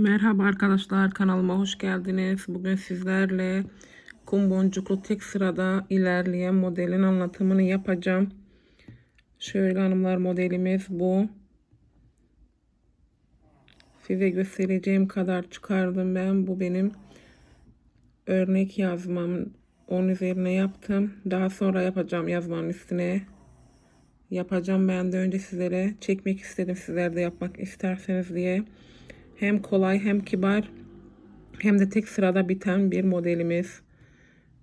Merhaba arkadaşlar kanalıma hoş geldiniz. Bugün sizlerle kum boncuklu tek sırada ilerleyen modelin anlatımını yapacağım. Şöyle hanımlar modelimiz bu. Size göstereceğim kadar çıkardım ben. Bu benim örnek yazmam. Onun üzerine yaptım. Daha sonra yapacağım yazmanın üstüne. Yapacağım ben de önce sizlere çekmek istedim. Sizler de yapmak isterseniz diye. Hem kolay hem kibar hem de tek sırada biten bir modelimiz.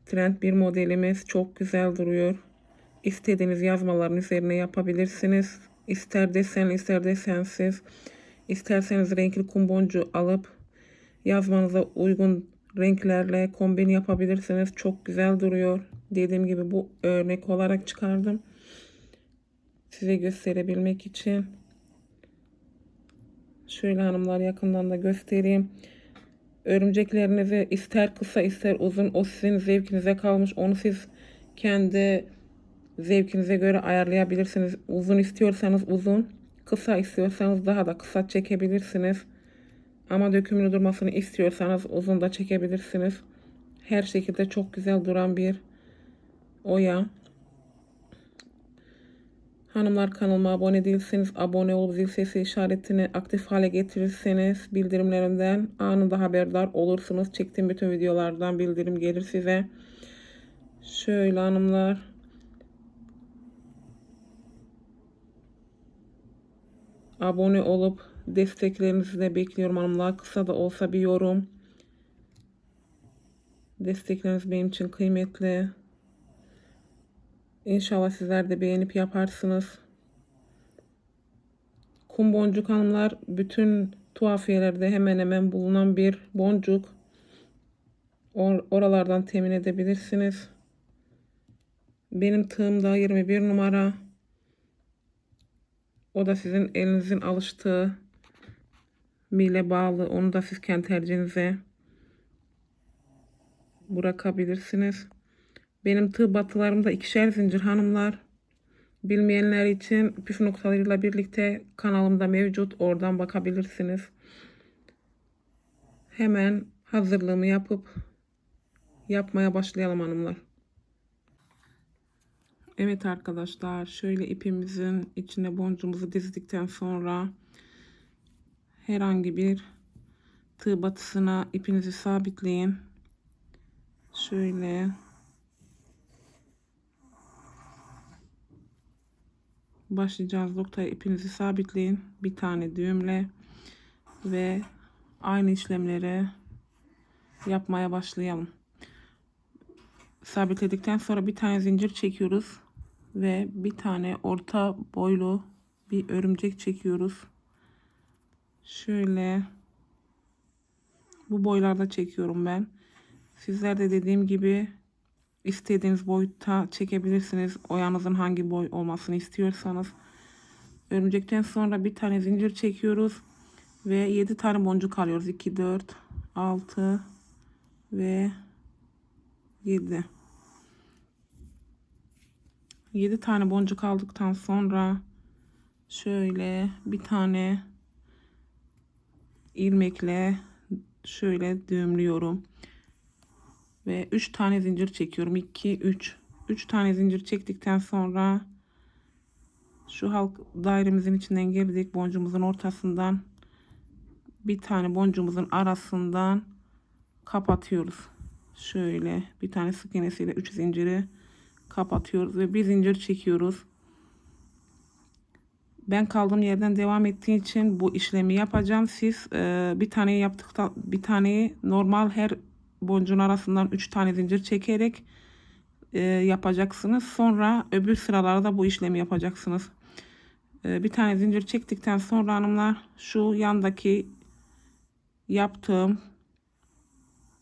Trend bir modelimiz. Çok güzel duruyor. İstediğiniz yazmaların üzerine yapabilirsiniz. İster desen ister desensiz. İsterseniz renkli kum boncuğu alıp yazmanıza uygun renklerle kombin yapabilirsiniz. Çok güzel duruyor. Dediğim gibi bu örnek olarak çıkardım. Size gösterebilmek için. Şöyle hanımlar yakından da göstereyim. Örümceklerinizi ister kısa ister uzun o sizin zevkinize kalmış. Onu siz kendi zevkinize göre ayarlayabilirsiniz. Uzun istiyorsanız uzun, kısa istiyorsanız daha da kısa çekebilirsiniz. Ama dökümlü durmasını istiyorsanız uzun da çekebilirsiniz. Her şekilde çok güzel duran bir oya. Hanımlar kanalıma abone değilseniz abone olup zil sesi işaretini aktif hale getirirseniz bildirimlerimden anında haberdar olursunuz. Çektiğim bütün videolardan bildirim gelir size. Şöyle hanımlar. Abone olup desteklerinizi de bekliyorum hanımlar. Kısa da olsa bir yorum. Destekleriniz benim için kıymetli. İnşallah sizler de beğenip yaparsınız. Kum boncuk hanımlar bütün tuhafiyelerde hemen hemen bulunan bir boncuk. Or oralardan temin edebilirsiniz. Benim tığımda 21 numara. O da sizin elinizin alıştığı mile bağlı. Onu da siz kendi tercihinize bırakabilirsiniz. Benim tığ batılarımda ikişer zincir hanımlar. Bilmeyenler için püf noktalarıyla birlikte kanalımda mevcut. Oradan bakabilirsiniz. Hemen hazırlığımı yapıp yapmaya başlayalım hanımlar. Evet arkadaşlar şöyle ipimizin içine boncuğumuzu dizdikten sonra herhangi bir tığ batısına ipinizi sabitleyin. Şöyle başlayacağız noktaya ipinizi sabitleyin. Bir tane düğümle ve aynı işlemleri yapmaya başlayalım. Sabitledikten sonra bir tane zincir çekiyoruz ve bir tane orta boylu bir örümcek çekiyoruz. Şöyle bu boylarda çekiyorum ben. Sizler de dediğim gibi istediğiniz boyutta çekebilirsiniz. Oyanızın hangi boy olmasını istiyorsanız. Örümcekten sonra bir tane zincir çekiyoruz. Ve 7 tane boncuk alıyoruz. 2, 4, 6 ve 7. 7 tane boncuk aldıktan sonra şöyle bir tane ilmekle şöyle düğümlüyorum ve 3 tane zincir çekiyorum. 2 3 3 tane zincir çektikten sonra şu halk dairemizin içinden girdik boncuğumuzun ortasından bir tane boncuğumuzun arasından kapatıyoruz. Şöyle bir tane sık iğnesiyle 3 zinciri kapatıyoruz ve bir zincir çekiyoruz. Ben kaldığım yerden devam ettiği için bu işlemi yapacağım. Siz e, bir tane yaptıktan bir taneyi normal her boncuğun arasından 3 tane zincir çekerek e, yapacaksınız. Sonra öbür sıralarda bu işlemi yapacaksınız. E, bir tane zincir çektikten sonra hanımlar şu yandaki yaptığım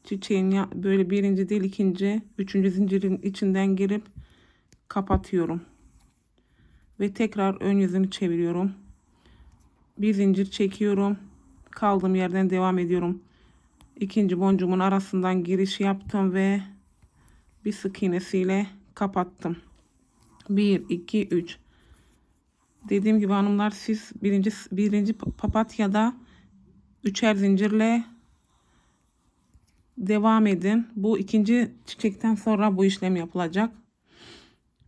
çiçeğin ya, böyle birinci değil ikinci üçüncü zincirin içinden girip kapatıyorum. Ve tekrar ön yüzünü çeviriyorum. Bir zincir çekiyorum. Kaldığım yerden devam ediyorum ikinci boncuğumun arasından giriş yaptım ve bir sık iğnesiyle kapattım. 1 2 3 Dediğim gibi hanımlar siz birinci birinci papatyada üçer zincirle devam edin. Bu ikinci çiçekten sonra bu işlem yapılacak.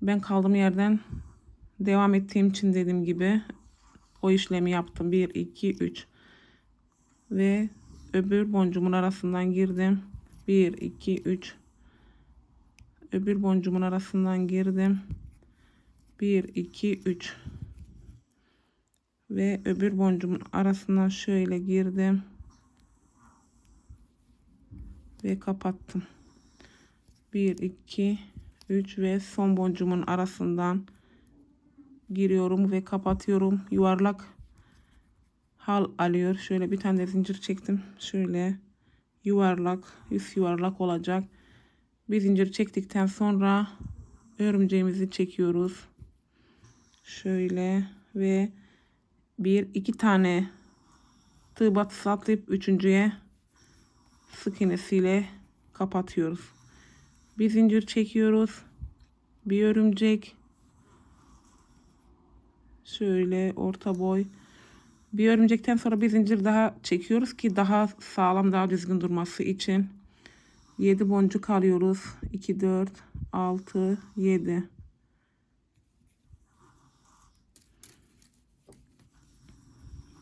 Ben kaldığım yerden devam ettiğim için dediğim gibi o işlemi yaptım. 1 2 3 ve öbür boncuğumun arasından girdim. 1 2 3 öbür boncuğumun arasından girdim. 1 2 3 ve öbür boncuğumun arasından şöyle girdim. Ve kapattım. 1 2 3 ve son boncuğumun arasından giriyorum ve kapatıyorum. Yuvarlak hal alıyor şöyle bir tane de zincir çektim şöyle yuvarlak üst yuvarlak olacak bir zincir çektikten sonra örümceğimizi çekiyoruz şöyle ve bir iki tane tığ batısı atlayıp üçüncüye sık iğnesiyle kapatıyoruz. Bir zincir çekiyoruz. Bir örümcek. Şöyle orta boy. Bir örümcekten sonra bir zincir daha çekiyoruz ki daha sağlam daha düzgün durması için. 7 boncuk alıyoruz. 2 4 6 7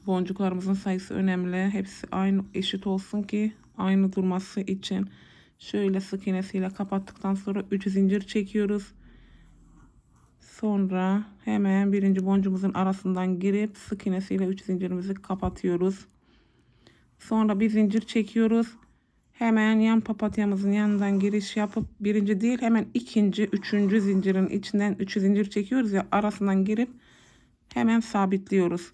Boncuklarımızın sayısı önemli. Hepsi aynı eşit olsun ki aynı durması için. Şöyle sık iğnesiyle kapattıktan sonra 3 zincir çekiyoruz. Sonra hemen birinci boncuğumuzun arasından girip sık iğnesiyle 3 zincirimizi kapatıyoruz. Sonra bir zincir çekiyoruz. Hemen yan papatyamızın yanından giriş yapıp birinci değil hemen ikinci, üçüncü zincirin içinden üç zincir çekiyoruz ya arasından girip hemen sabitliyoruz.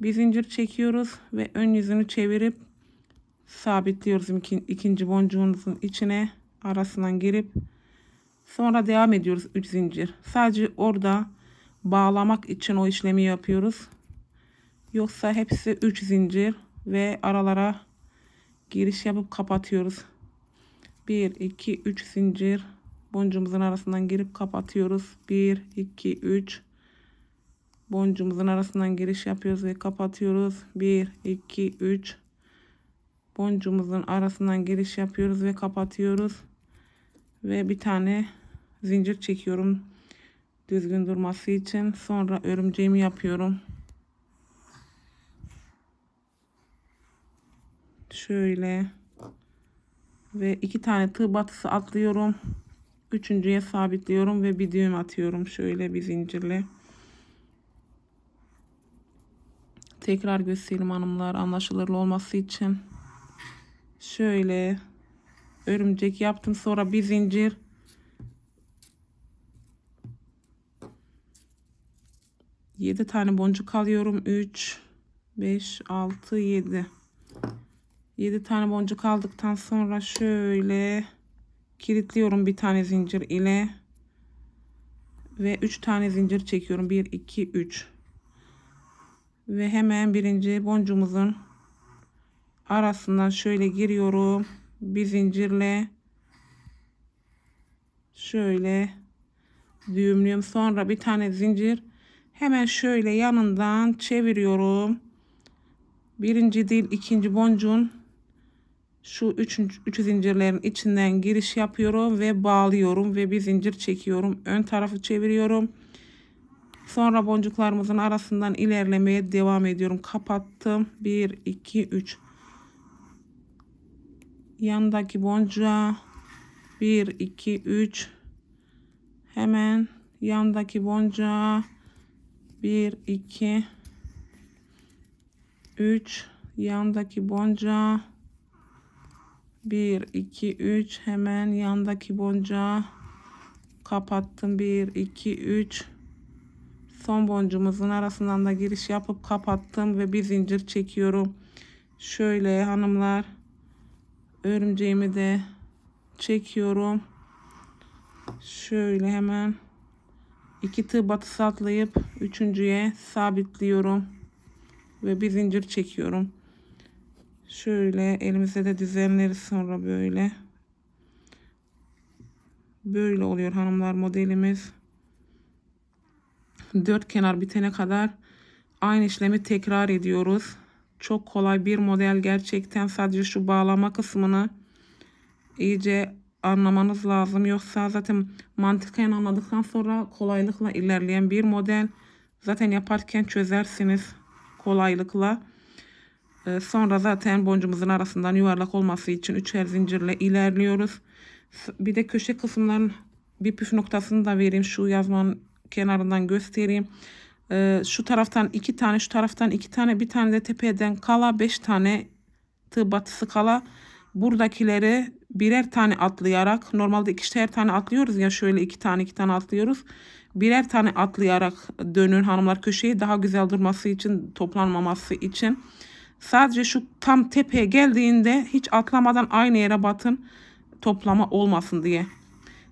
Bir zincir çekiyoruz ve ön yüzünü çevirip sabitliyoruz ikinci boncuğumuzun içine arasından girip sonra devam ediyoruz 3 zincir. Sadece orada bağlamak için o işlemi yapıyoruz. Yoksa hepsi 3 zincir ve aralara giriş yapıp kapatıyoruz. 1 2 3 zincir boncuğumuzun arasından girip kapatıyoruz. 1 2 3 boncuğumuzun arasından giriş yapıyoruz ve kapatıyoruz. 1 2 3 boncuğumuzun arasından giriş yapıyoruz ve kapatıyoruz. Ve bir tane zincir çekiyorum düzgün durması için. Sonra örümceğimi yapıyorum. Şöyle ve iki tane tığ batısı atlıyorum. Üçüncüye sabitliyorum ve bir düğüm atıyorum. Şöyle bir zincirle. Tekrar göstereyim hanımlar anlaşılır olması için. Şöyle örümcek yaptım. Sonra bir zincir. Yedi tane boncuk alıyorum. Üç, beş, altı, yedi. Yedi tane boncuk aldıktan sonra şöyle kilitliyorum bir tane zincir ile ve üç tane zincir çekiyorum. Bir, iki, üç. Ve hemen birinci boncuğumuzun arasından şöyle giriyorum. Bir zincirle şöyle düğümlüyorum. Sonra bir tane zincir hemen şöyle yanından çeviriyorum. Birinci değil ikinci boncuğun şu üçüncü, üç zincirlerin içinden giriş yapıyorum ve bağlıyorum ve bir zincir çekiyorum. Ön tarafı çeviriyorum. Sonra boncuklarımızın arasından ilerlemeye devam ediyorum. Kapattım. 1, 2, 3. Yandaki boncuğa 1, 2, 3. Hemen yandaki boncuğa 1, 2, 3. Yandaki boncuğa 1, 2, 3. Hemen yandaki boncuğa kapattım. 1, 2, 3 son boncuğumuzun arasından da giriş yapıp kapattım ve bir zincir çekiyorum. Şöyle hanımlar örümceğimi de çekiyorum. Şöyle hemen iki tığ batısı atlayıp üçüncüye sabitliyorum ve bir zincir çekiyorum. Şöyle elimize de düzenleriz sonra böyle. Böyle oluyor hanımlar modelimiz dört kenar bitene kadar aynı işlemi tekrar ediyoruz. Çok kolay bir model gerçekten sadece şu bağlama kısmını iyice anlamanız lazım. Yoksa zaten mantıken anladıktan sonra kolaylıkla ilerleyen bir model. Zaten yaparken çözersiniz kolaylıkla. Ee, Sonra zaten boncuğumuzun arasından yuvarlak olması için üçer zincirle ilerliyoruz. Bir de köşe kısımların bir püf noktasını da vereyim. Şu yazmanın kenarından göstereyim. Ee, Şu taraftan iki tane, şu taraftan iki tane, bir tane de tepeden kala beş tane tığ batısı kala. Buradakileri birer tane atlayarak normalde ikişer tane atlıyoruz ya şöyle iki tane iki tane atlıyoruz. Birer tane atlayarak dönün hanımlar köşeyi daha güzel durması için toplanmaması için. Sadece şu tam tepeye geldiğinde hiç atlamadan aynı yere batın toplama olmasın diye.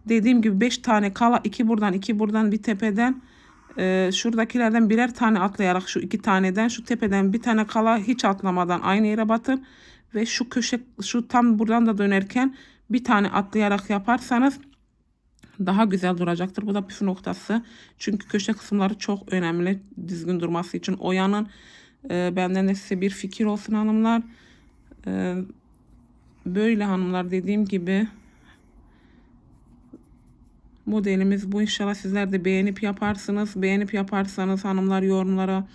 Dediğim gibi 5 tane kala iki buradan iki buradan bir tepeden e, şuradakilerden birer tane atlayarak şu iki taneden şu tepeden bir tane kala hiç atlamadan aynı yere batın ve şu köşe şu tam buradan da dönerken bir tane atlayarak yaparsanız daha güzel duracaktır. Bu da püf noktası. Çünkü köşe kısımları çok önemli düzgün durması için. Oyanın e, benden de size bir fikir olsun hanımlar. E, böyle hanımlar dediğim gibi modelimiz bu. İnşallah sizler de beğenip yaparsınız. Beğenip yaparsanız hanımlar yorumlara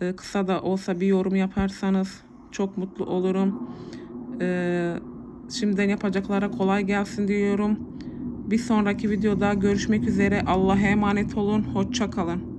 e, kısa da olsa bir yorum yaparsanız çok mutlu olurum. E, şimdiden yapacaklara kolay gelsin diyorum. Bir sonraki videoda görüşmek üzere. Allah'a emanet olun. Hoşça kalın.